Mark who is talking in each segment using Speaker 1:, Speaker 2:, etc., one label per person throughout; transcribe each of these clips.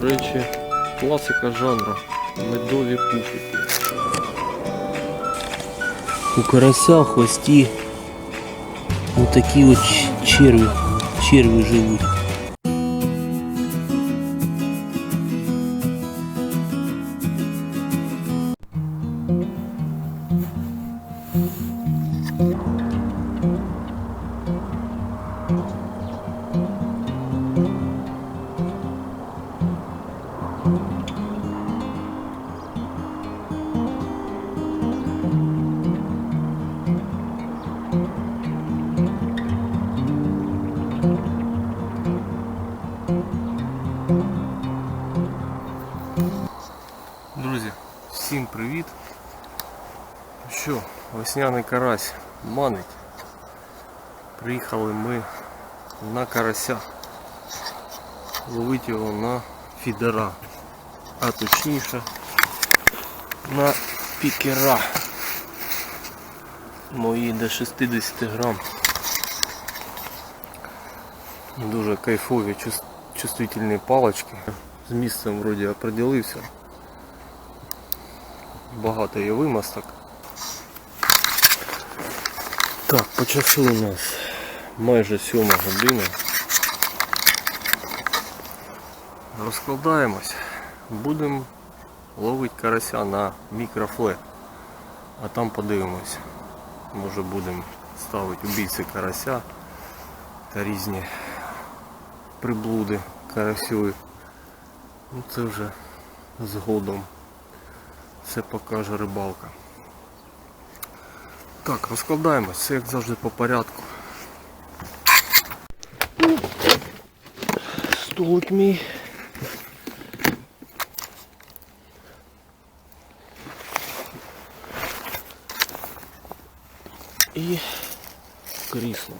Speaker 1: речі, класика жанру. Медові пуфики.
Speaker 2: У карася хвості отакі от ч- черві, черві живуть.
Speaker 1: Весняний карась манить. Приїхали ми на карася. Ловити його на фідера. А точніше на пікера. Мої до 60 грам. Дуже кайфові чувс- чувствительні палочки. З місцем вроді определився. Багато є вимосток. Так, по часу у нас майже сьома година. Розкладаємось. Будемо ловити карася на мікрофлет. А там подивимось. Може будемо ставити убійці карася та різні приблуди карасьові. Ну це вже згодом. Це покаже рибалка. Так, розкладаємось, все як завжди по порядку. Столик мій. І крісло.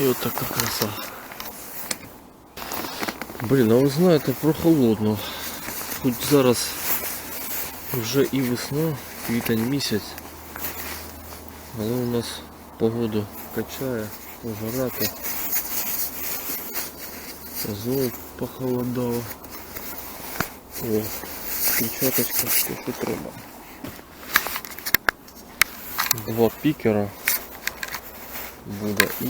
Speaker 1: І от така краса. Блін, а ви знаєте, прохолодно. Хоч зараз вже і весна, квітень місяць. Але у нас погоду качає, пожарати. Золото похолодало. О, печаточка, все що треба. Два пікера буде і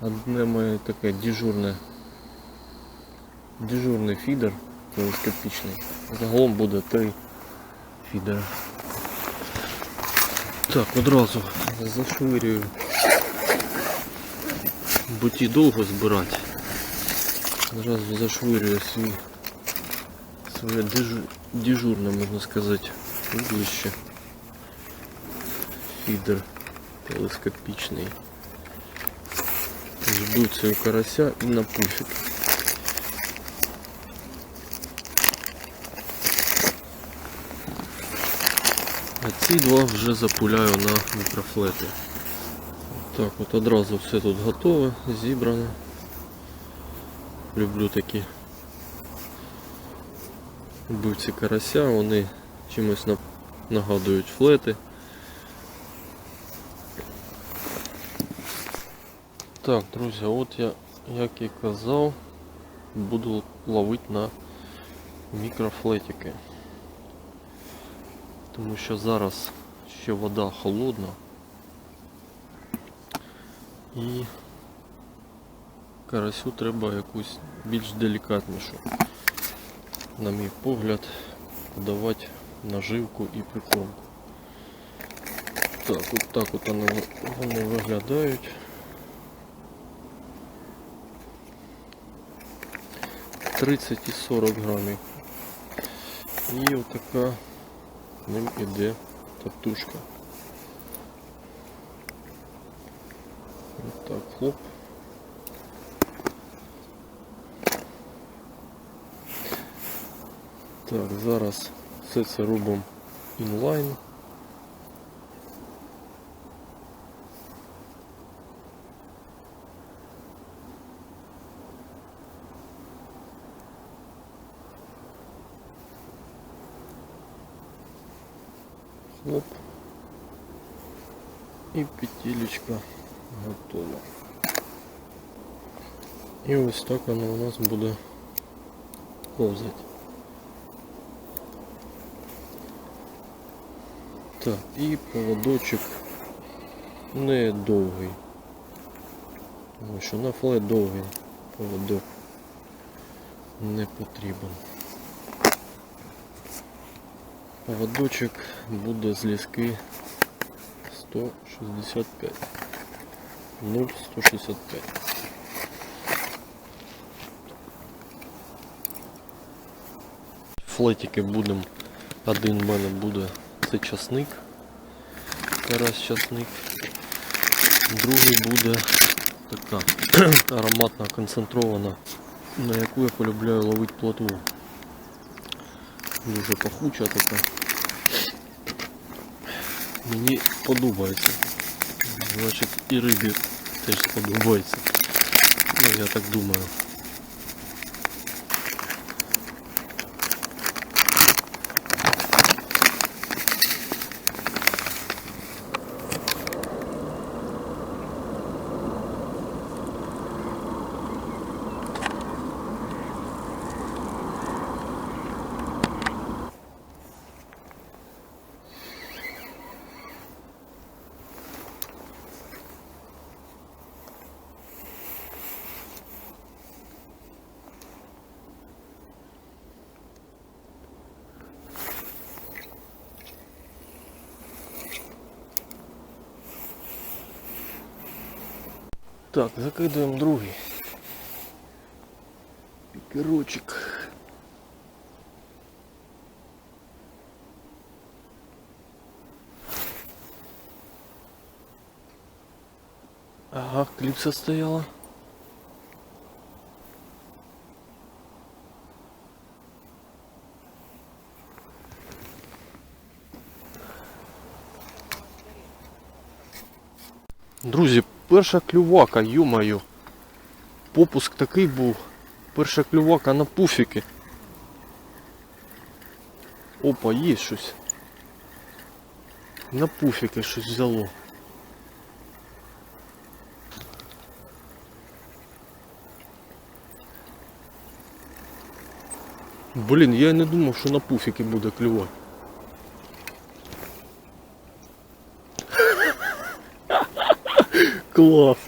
Speaker 1: одне моє таке дежурне дежурний фідер телескопічний. Загалом буде три фідера. Так, одразу зашвирюю. Бо ті довго збирати. Одразу зашвирюю свій своє дежу- дежурне, можна сказати, вуглище. Фідер телескопічний. Ждуться у карася і на пуфік. А ці два вже запуляю на мікрофлети. Так, от одразу все тут готове, зібрано. Люблю такі вбивці карася, вони чимось нагадують флети. Так, друзі, от я, як і казав, буду ловити на мікрофлетики. Тому що зараз ще вода холодна. І карасю треба якусь більш делікатнішу, на мій погляд, подавати наживку і прикормку. Так, от так от вони, вони виглядають. 30 і 40 грамів. І отака ним іде татушка. Отак, хлоп. Так, зараз все це робимо інлайн. І петелечка готова. І ось так воно у нас буде повзати. Так, і поводочок не довгий. Тому що на флет довгий поводок не потрібен. Поводочок буде з ліски 165. 0,165. Флетики будемо. Один в мене буде це часник. Карась часник. Другий буде така ароматна концентрована, на яку я полюбляю ловити плотву. Дуже пахуча така. Мені подобається. Значить і рибі теж сподобається. Ну, я так думаю. Так, закидуємо другий. Пікерочок. Ага, кліпса стояла. Друзі, перша клювака, ё-моё. Попуск такий був. Перша клювака на пуфіки. Опа, є щось. На пуфіки щось взяло. Блін, я й не думав, що на пуфіки буде клювати. Клас.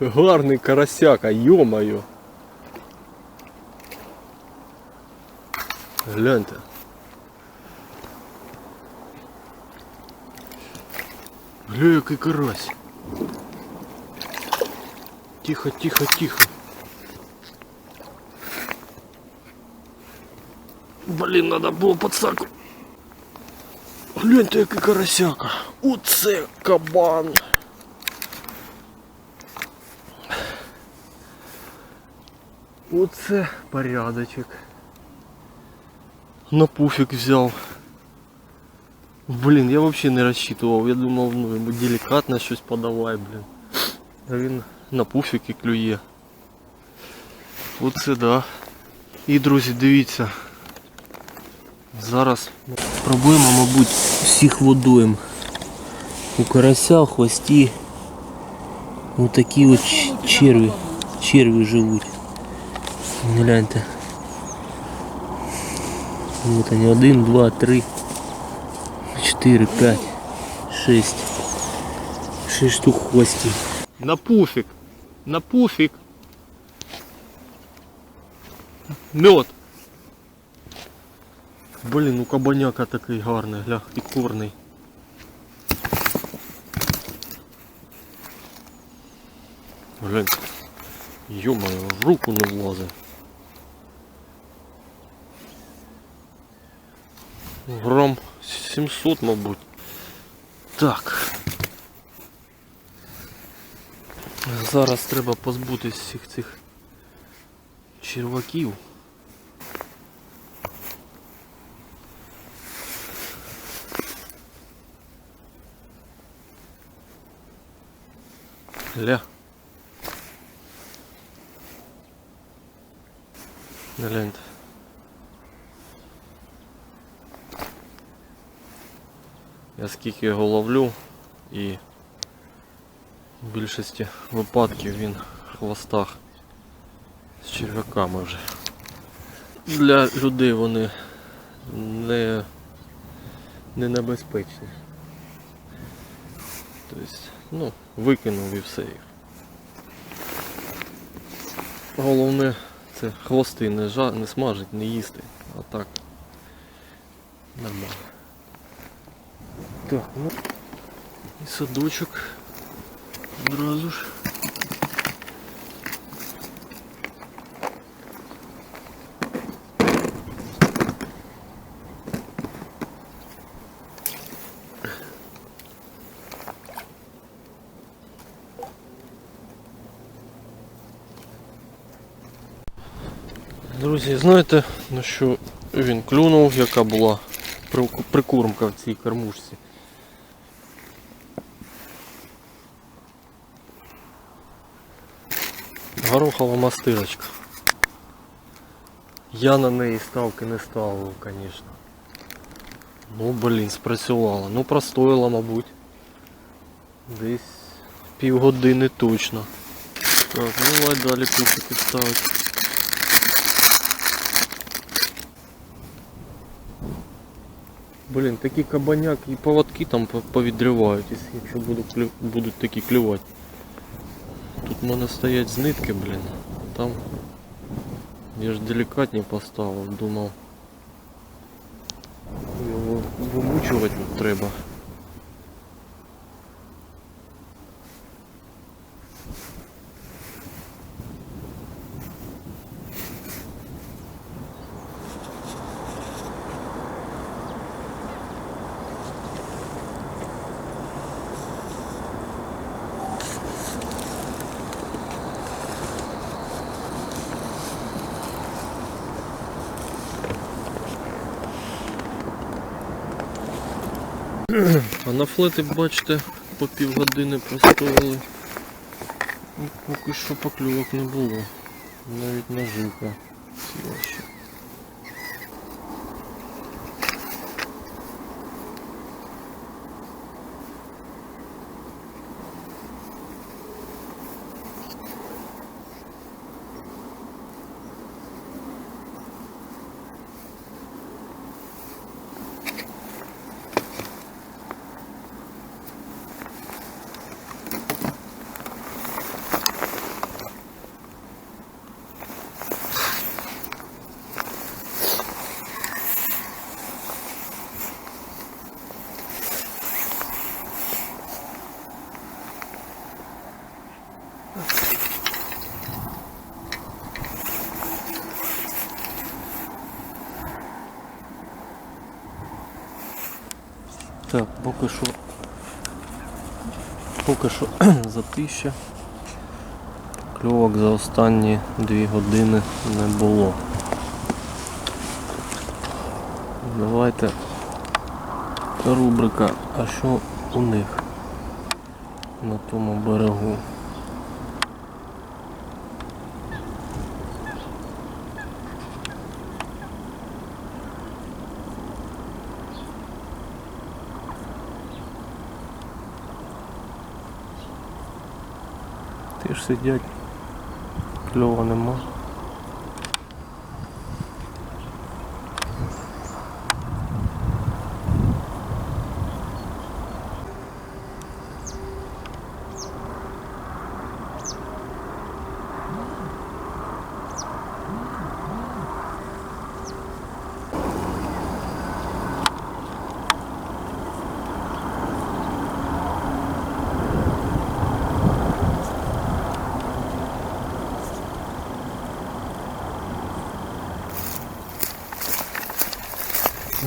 Speaker 1: Гарний карасяка, йо-моє. Гляньте. Гля, який карась. Тихо, тихо, тихо. Блін, надо було подсаку. Гляньте, який карасяка. Оце кабан. Оце порядочок. На пуфик взяв. Блін, я взагалі не розчитував. Я думав, ну йому делікатно щось подавай, блін. А він на пуфіки клює. Оце да. І друзі, дивіться. Зараз
Speaker 2: Пробуємо, мабуть, всіх водойм. У карася в хвості отакі от ч- черві. Черві живуть. Гляньте. Вот они. Один, два, три, чотири, п'ять, шесть. Шесть штук в хвості.
Speaker 1: На пуфик. На пуфик. Мед. Блін, у кабаняка такий гарний, гля, і корний. Глянь. Йомаю, в руку не влазить. Грам 700, мабуть. Так. Зараз треба позбутись всіх цих черваків. Ля. Гляньте. Я скільки його ловлю і в більшості випадків він в хвостах з черв'яками вже. Для людей вони не, не небезпечні. Тобто, ну, викинув і все їх. Головне це хвости не, жа... не смажить, не їсти, а так нормально. Так, ну і садочок одразу ж. Друзі, знаєте, на що він клюнув, яка була прикормка в цій кормушці? Горохова мастирочка. Я на неї ставки не ставив, звісно. Ну, блін, спрацювала. Ну, простояла, мабуть. Десь півгодини точно. Так, ну давай далі пусики ставити. Блін, такі кабаняк і поводки там повідривають, якщо- якщо буду клю... будуть такі клювати. Тут в мене стоять з нитки, блін. Там я ж делікатні поставив, думав. Його вимучувати треба. А на флети, бачите, по півгодини простояли. Поки що поклювок не було. Навіть наживка Так, поки що поки що затища. Кльовок за останні дві години не було. Давайте рубрика, а що у них на тому берегу? Теж сидять, кльова нема.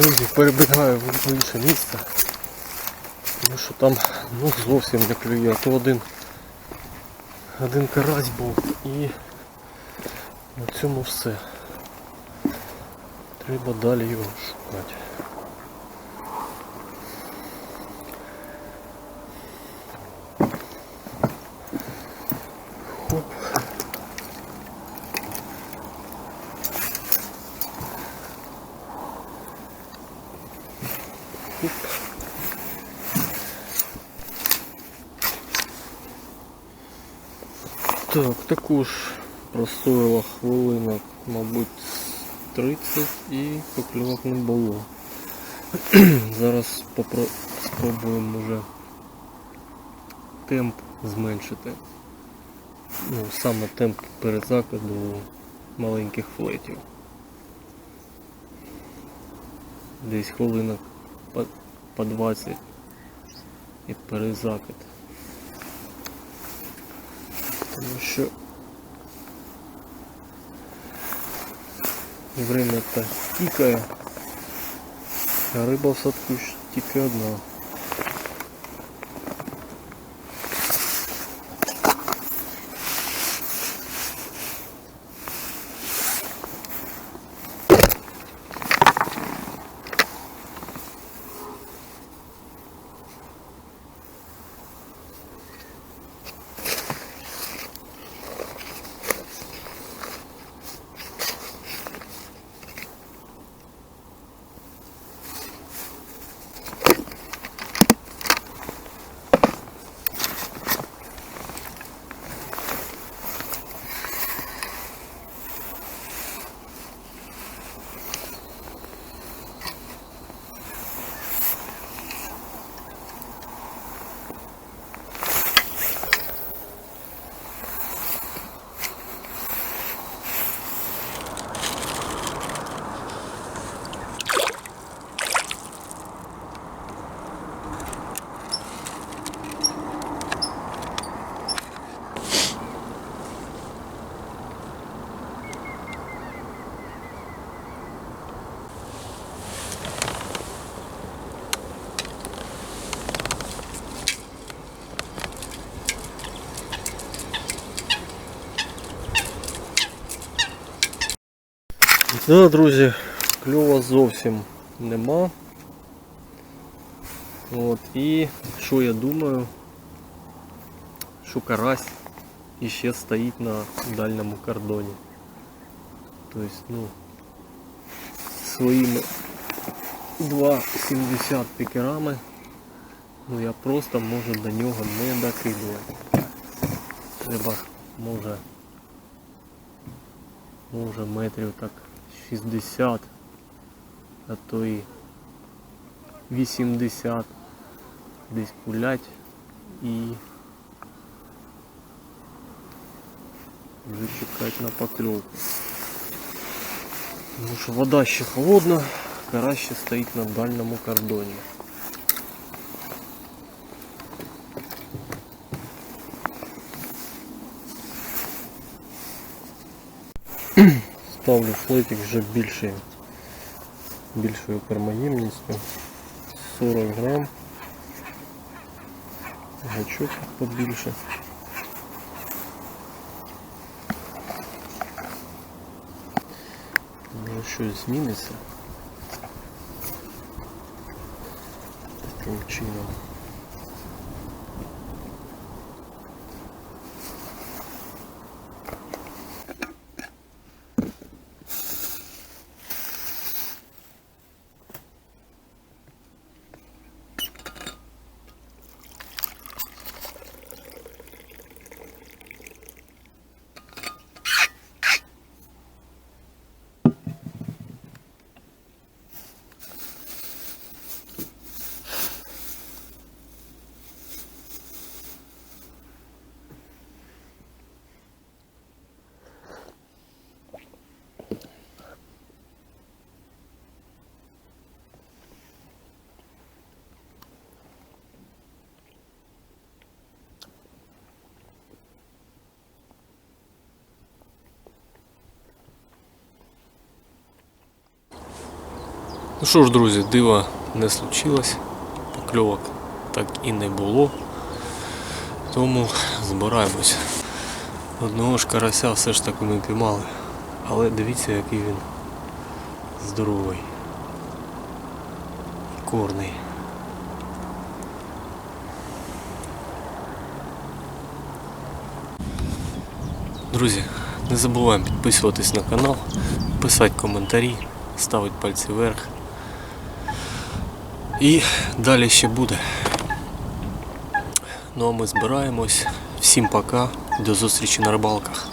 Speaker 1: Друзі, перебігаю в інше місце. Тому що там ну, зовсім не клює. А то один, один карась був і на цьому все. Треба далі його шукати. Хоп. Так, також простоїла хвилинок, мабуть, 30 і покльовок не було. Зараз спробуємо вже темп зменшити. Ну, саме темп перезакиду маленьких флетів. Десь хвилинок по, по 20 і перезакид. Тому що время то тікає, а риба в садку ж тільки одна. Да, друзі, кльова зовсім нема. От, і що я думаю, що карась іще стоїть на дальньому кордоні. Тобто, ну, своїми 2,70 пікерами, ну я просто можу до нього не докидувати. Треба, може, може метрів так 60, а то і 80 десь пулять і вже чекати на покльовку. Тому що вода ще холодна, кара ще стоїть на дальньому кордоні. Ставлю флетик вже більший, більшою кермоємністю. 40 грам. Гачок побільше. Може щось зміниться. Таким чином. Ну що ж, друзі, дива не случилось, покльовок так і не було. Тому збираємось. Одного ж карася все ж таки ми піймали. Але дивіться, який він здоровий. і Корний. Друзі, не забуваємо підписуватись на канал, писати коментарі, ставити пальці вверх. І далі ще буде. Ну а ми збираємось. Всім пока, до зустрічі на рибалках.